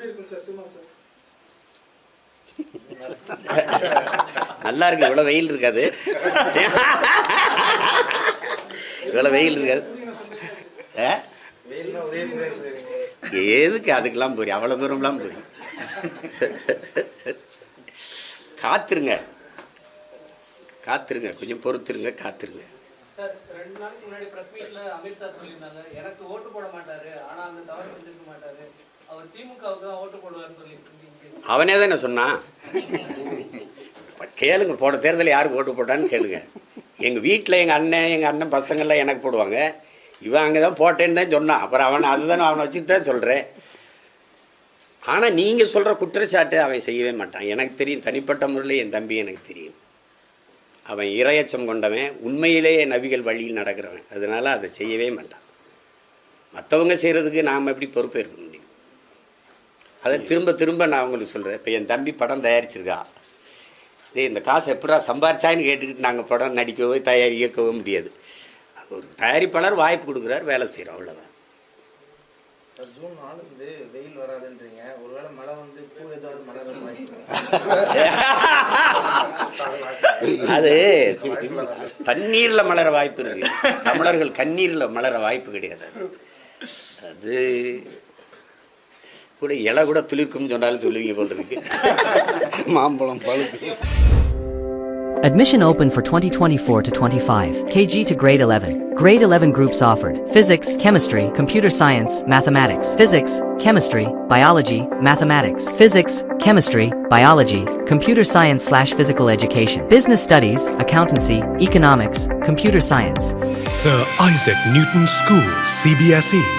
எப்படி இருக்கும் sir cinema sir. நல்லா இருக்கு இவ்வளோ வெயில் இருக்காது. இவ்வளோ வெயில் இருக்காது. எதுக்கு அதுக்கெல்லாம் போறீங்க? அவ்வளோ தூரம்லாம் போறீங்க. காத்துருங்க. காத்துருங்க கொஞ்சம் பொறுத்துருங்க காத்துருங்க. சார் ரெண்டு நாளைக்கு முன்னாடி பிரஸ் மீட்ல அமித் சார் சொல்லியிருந்தாங்க. எனக்கு ஓட்டு போட மாட்டாரு ஆனா அந்த தவறு செஞ்சிருக்க மாட்டாரு. அவனே தானே சொன்னான் கேளுங்க போன தேர்தலில் யாருக்கு ஓட்டு போட்டான்னு கேளுங்க. எங்கள் வீட்டில் எங்கள் அண்ணன் எங்கள் அண்ணன் பசங்கள்லாம் எனக்கு போடுவாங்க. இவன் அங்கே தான் போட்டேன்னு தான் சொன்னான். அப்புறம் அவனை அதுதானே அவனை வச்சுட்டு தான் சொல்கிறேன் ஆனால் நீங்கள் சொல்கிற குற்றச்சாட்டை அவன் செய்யவே மாட்டான். எனக்கு தெரியும் தனிப்பட்ட முறையில் என் தம்பி எனக்கு தெரியும். அவன் இரையச்சம் கொண்டவன். உண்மையிலேயே நபிகள் வழியில் நடக்கிறவன். அதனால் அதை செய்யவே மாட்டான். மற்றவங்க செய்கிறதுக்கு நாம் எப்படி பொறுப்பேற்கணும் அதை திரும்ப திரும்ப நான் உங்களுக்கு சொல்கிறேன் இப்போ என் தம்பி படம் தயாரிச்சிருக்கா டேய் இந்த காசு எப்படா சம்பாரிச்சான்னு கேட்டுக்கிட்டு நாங்கள் படம் நடிக்கவோ தயாரி இயக்கவோ முடியாது. ஒரு தயாரிப்பாளர் வாய்ப்பு கொடுக்குறாரு வேலை செய்கிறோம் அவ்வளோதான் ஜூன் நாலு வந்து வெயில் வராதுன்றீங்க. ஒருவேளை மழை வந்து பூ ஏதாவது மலர அது தண்ணீரில் மலர வாய்ப்பு இருக்கு. தமிழர்கள் கண்ணீரில் மலர வாய்ப்பு கிடையாது. அது கூட இலை கூட துளிர்க்கும்னு சொன்னாலும் சொல்லுவீங்க போல் இருக்கு மாம்பழம் பழுக்கு Admission open for 2024 to 25. KG to grade 11. Grade 11 groups offered. Physics, chemistry, computer science, mathematics. Physics, chemistry, biology, mathematics. Physics, chemistry, biology, computer science slash physical education. Business studies, accountancy, economics, computer science. Sir Isaac Newton School, CBSE.